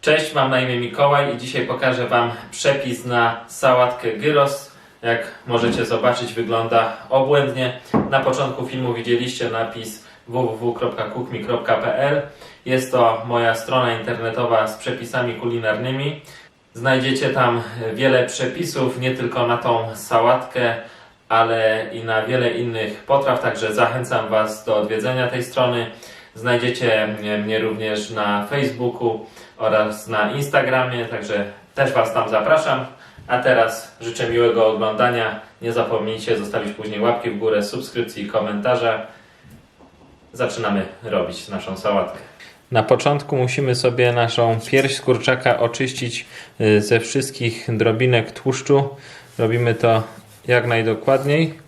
Cześć, mam na imię Mikołaj i dzisiaj pokażę Wam przepis na sałatkę gyros. Jak możecie zobaczyć wygląda obłędnie. Na początku filmu widzieliście napis www.cookme.pl Jest to moja strona internetowa z przepisami kulinarnymi. Znajdziecie tam wiele przepisów, nie tylko na tą sałatkę, ale i na wiele innych potraw, także zachęcam Was do odwiedzenia tej strony. Znajdziecie mnie również na Facebooku oraz na Instagramie, także też Was tam zapraszam. A teraz życzę miłego oglądania. Nie zapomnijcie zostawić później łapki w górę, subskrypcji i komentarza. Zaczynamy robić naszą sałatkę. Na początku musimy sobie naszą pierś z kurczaka oczyścić y, ze wszystkich drobinek tłuszczu. Robimy to jak najdokładniej.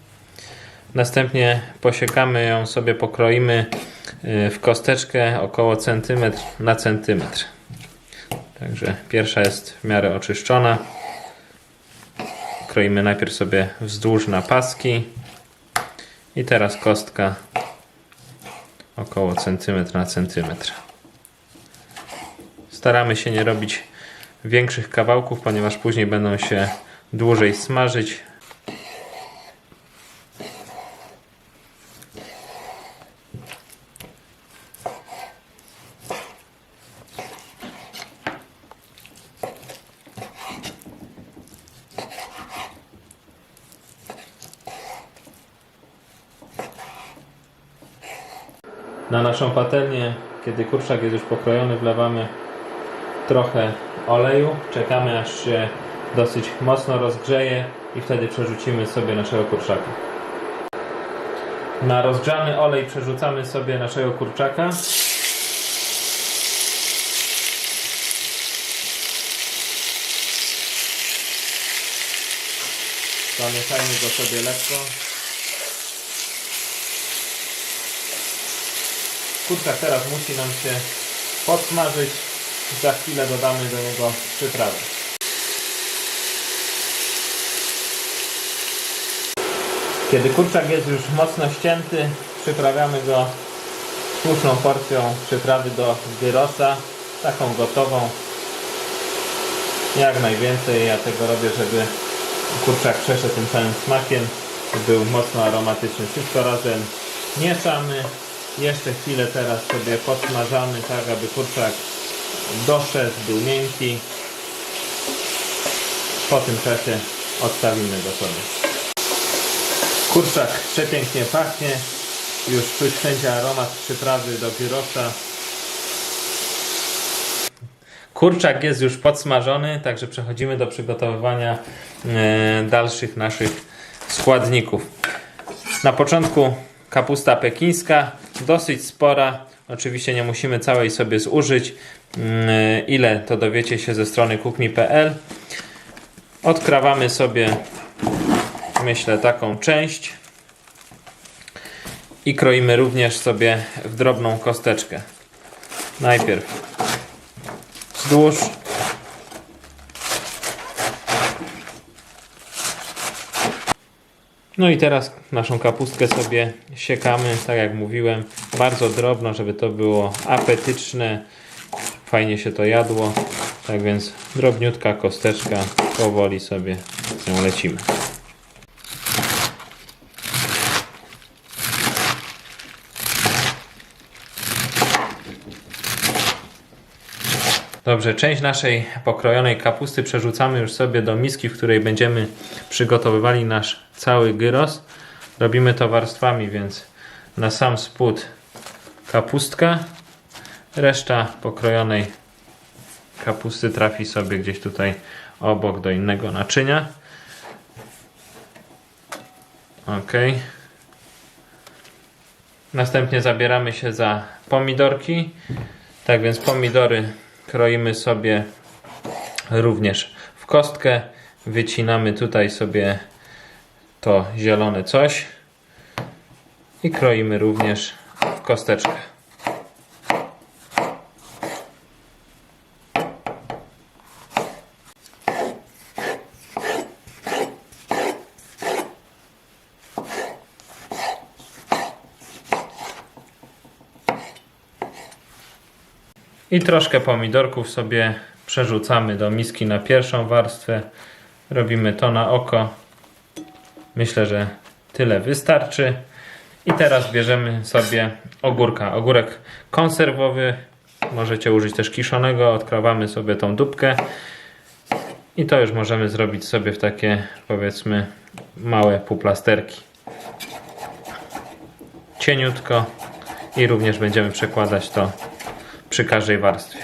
Następnie posiekamy ją sobie, pokroimy y, w kosteczkę około centymetr na centymetr. Także pierwsza jest w miarę oczyszczona. Kroimy najpierw sobie wzdłuż na paski. I teraz kostka około centymetr na centymetr. Staramy się nie robić większych kawałków, ponieważ później będą się dłużej smażyć. Na naszą patelnię, kiedy kurczak jest już pokrojony, wlewamy trochę oleju. Czekamy aż się dosyć mocno rozgrzeje i wtedy przerzucimy sobie naszego kurczaka. Na rozgrzany olej przerzucamy sobie naszego kurczaka. Zamieszajmy go sobie lekko. Kurczak teraz musi nam się podsmażyć. Za chwilę dodamy do niego przyprawy. Kiedy kurczak jest już mocno ścięty, przyprawiamy go słuszną porcją przyprawy do gyrosa, taką gotową. Jak najwięcej ja tego robię, żeby kurczak przeszedł tym całym smakiem, był mocno aromatyczny. Wszystko razem mieszamy. Jeszcze chwilę teraz sobie podsmażamy, tak aby kurczak doszedł, był miękki. Po tym czasie odstawimy go sobie. Kurczak przepięknie pachnie. Już czuć wszędzie aromat przyprawy do gyrosa. Kurczak jest już podsmażony, także przechodzimy do przygotowywania e, dalszych naszych składników. Na początku kapusta pekińska, dosyć spora. Oczywiście nie musimy całej sobie zużyć. Mm, Ile to dowiecie się ze strony cookme.pl. Odkrawamy sobie, myślę, taką część i kroimy również sobie w drobną kosteczkę. Najpierw wzdłuż. No i teraz naszą kapustkę sobie siekamy, tak jak mówiłem, bardzo drobno, żeby to było apetyczne, fajnie się to jadło. Tak więc drobniutka kosteczka, powoli sobie z nią lecimy. Dobrze, część naszej pokrojonej kapusty przerzucamy już sobie do miski, w której będziemy przygotowywali nasz cały gyros. Robimy to warstwami, więc na sam spód kapustka, reszta pokrojonej kapusty trafi sobie gdzieś tutaj obok do innego naczynia. Ok. Następnie zabieramy się za pomidorki. Tak więc pomidory kroimy sobie również w kostkę. Wycinamy tutaj sobie to zielone coś i kroimy również w kosteczkę. I troszkę pomidorków sobie przerzucamy do miski na pierwszą warstwę. Robimy to na oko. Myślę, że tyle wystarczy. I teraz bierzemy sobie ogórka. Ogórek konserwowy. Możecie użyć też kiszonego. Odkrawamy sobie tą dupkę. I to już możemy zrobić sobie w takie powiedzmy małe półplasterki. Cieniutko. I również będziemy przekładać to przy każdej warstwie.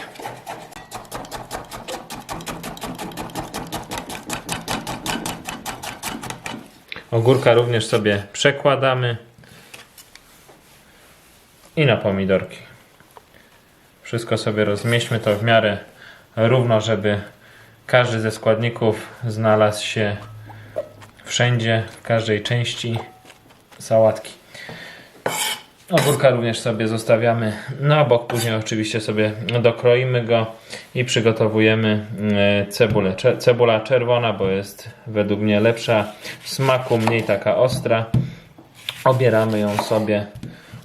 Ogórka również sobie przekładamy i na pomidorki. Wszystko sobie rozmieśćmy to w miarę równo, żeby każdy ze składników znalazł się wszędzie, w każdej części sałatki. Ogórka również sobie zostawiamy na bok, później oczywiście sobie dokroimy go i przygotowujemy e, cebulę. Cebula czerwona, bo jest według mnie lepsza w smaku, mniej taka ostra. Obieramy ją sobie,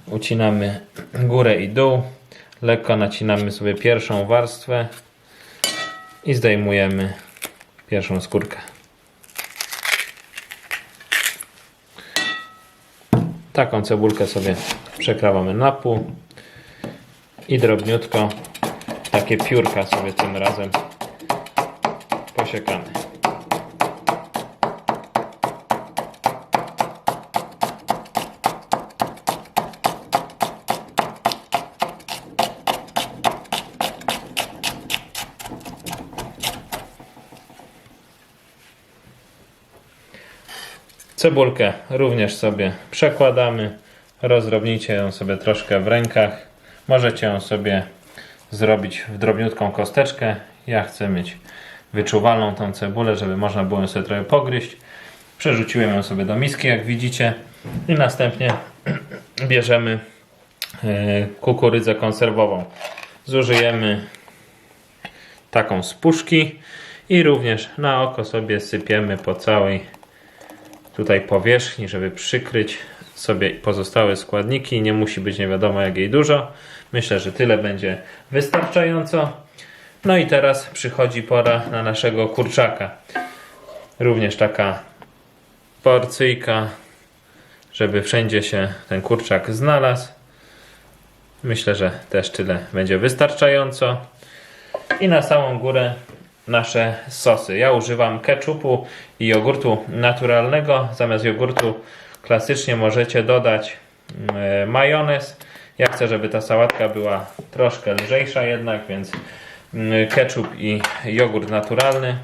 ucinamy górę i dół, lekko nacinamy sobie pierwszą warstwę i zdejmujemy pierwszą skórkę. Taką cebulkę sobie przekrawamy na pół i drobniutko takie piórka sobie tym razem posiekamy. Cebulkę również sobie przekładamy. Rozdrobnijcie ją sobie troszkę w rękach. Możecie ją sobie zrobić w drobniutką kosteczkę. Ja chcę mieć wyczuwalną tą cebulę, żeby można było ją sobie trochę pogryźć. Przerzuciłem ją sobie do miski, jak widzicie. I następnie bierzemy e, kukurydzę konserwową. Zużyjemy taką z puszki i również na oko sobie sypiemy po całej tutaj powierzchni, żeby przykryć sobie pozostałe składniki. Nie musi być nie wiadomo jak jej dużo. Myślę, że tyle będzie wystarczająco. No i teraz przychodzi pora na naszego kurczaka. Również taka porcyjka, żeby wszędzie się ten kurczak znalazł. Myślę, że też tyle będzie wystarczająco. I na samą górę nasze sosy. Ja używam ketchupu i jogurtu naturalnego. Zamiast jogurtu klasycznie możecie dodać mm, majonez. Ja chcę, żeby ta sałatka była troszkę lżejsza jednak, więc mm, ketchup i jogurt naturalny.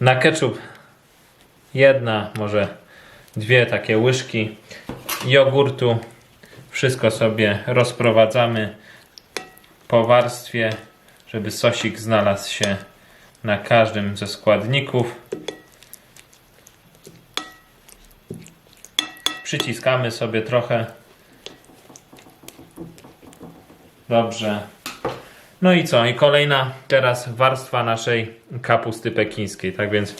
Na ketchup jedna, może dwie takie łyżki jogurtu. Wszystko sobie rozprowadzamy po warstwie, żeby sosik znalazł się na każdym ze składników. Przyciskamy sobie trochę. Dobrze. No i co? I kolejna teraz warstwa naszej kapusty pekińskiej. Tak więc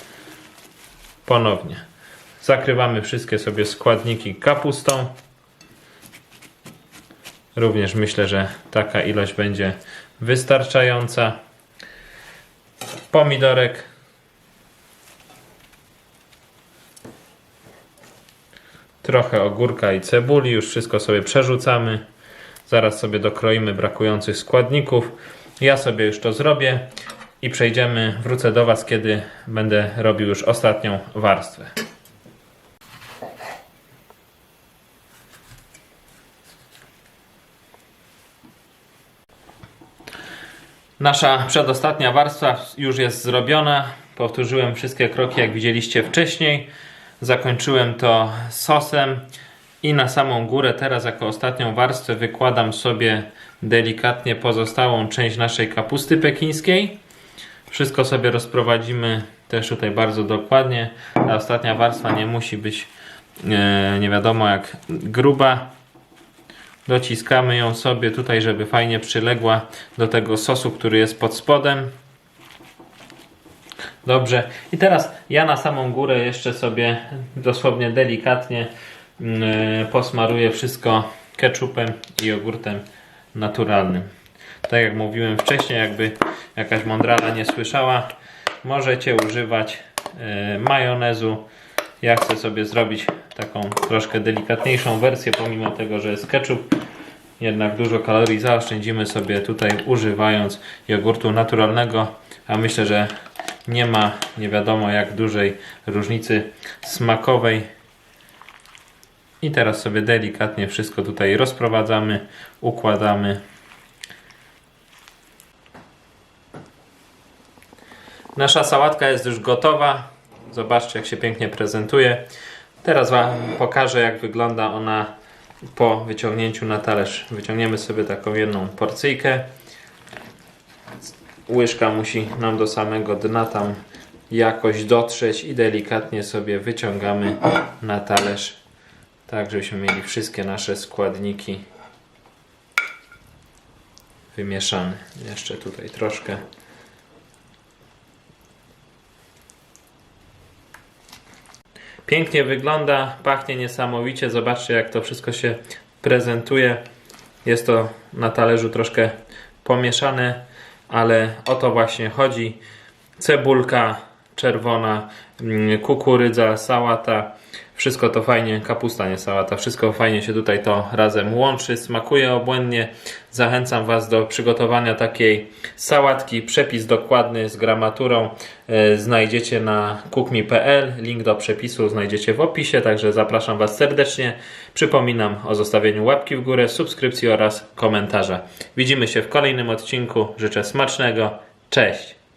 ponownie. Zakrywamy wszystkie sobie składniki kapustą. Również myślę, że taka ilość będzie wystarczająca. Pomidorek. Trochę ogórka i cebuli. Już wszystko sobie przerzucamy. Zaraz sobie dokroimy brakujących składników. Ja sobie już to zrobię i przejdziemy, wrócę do Was, kiedy będę robił już ostatnią warstwę. Nasza przedostatnia warstwa już jest zrobiona. Powtórzyłem wszystkie kroki, jak widzieliście wcześniej. Zakończyłem to sosem i na samą górę teraz jako ostatnią warstwę wykładam sobie delikatnie pozostałą część naszej kapusty pekińskiej. Wszystko sobie rozprowadzimy też tutaj bardzo dokładnie. Ta ostatnia warstwa nie musi być e, nie wiadomo jak gruba. Dociskamy ją sobie tutaj, żeby fajnie przyległa do tego sosu, który jest pod spodem. Dobrze. I teraz ja na samą górę jeszcze sobie dosłownie delikatnie mm, posmaruję wszystko ketchupem i jogurtem naturalnym. Tak jak mówiłem wcześniej, jakby jakaś mądrala nie słyszała, możecie używać e, majonezu. Ja chcę sobie zrobić taką troszkę delikatniejszą wersję, pomimo tego, że jest ketchup. Jednak dużo kalorii zaoszczędzimy sobie tutaj używając jogurtu naturalnego, a myślę, że nie ma nie wiadomo jak dużej różnicy smakowej. I teraz sobie delikatnie wszystko tutaj rozprowadzamy, układamy. Nasza sałatka jest już gotowa. Zobaczcie, jak się pięknie prezentuje. Teraz Wam pokażę, jak wygląda ona po wyciągnięciu na talerz. Wyciągniemy sobie taką jedną porcyjkę. Łyżka musi nam do samego dna tam jakoś dotrzeć i delikatnie sobie wyciągamy na talerz. Tak, żebyśmy mieli wszystkie nasze składniki wymieszane. Jeszcze tutaj troszkę. Pięknie wygląda, pachnie niesamowicie. Zobaczcie, jak to wszystko się prezentuje. Jest to na talerzu troszkę pomieszane, ale o to właśnie chodzi. Cebulka czerwona, mm, kukurydza, sałata. Wszystko to fajnie, kapusta nie sałata, wszystko fajnie się tutaj to razem łączy, smakuje obłędnie. Zachęcam Was do przygotowania takiej sałatki. Przepis dokładny z gramaturą e, znajdziecie na cookme.pl. Link do przepisu znajdziecie w opisie, także zapraszam Was serdecznie. Przypominam o zostawieniu łapki w górę, subskrypcji oraz komentarza. Widzimy się w kolejnym odcinku. Życzę smacznego. Cześć!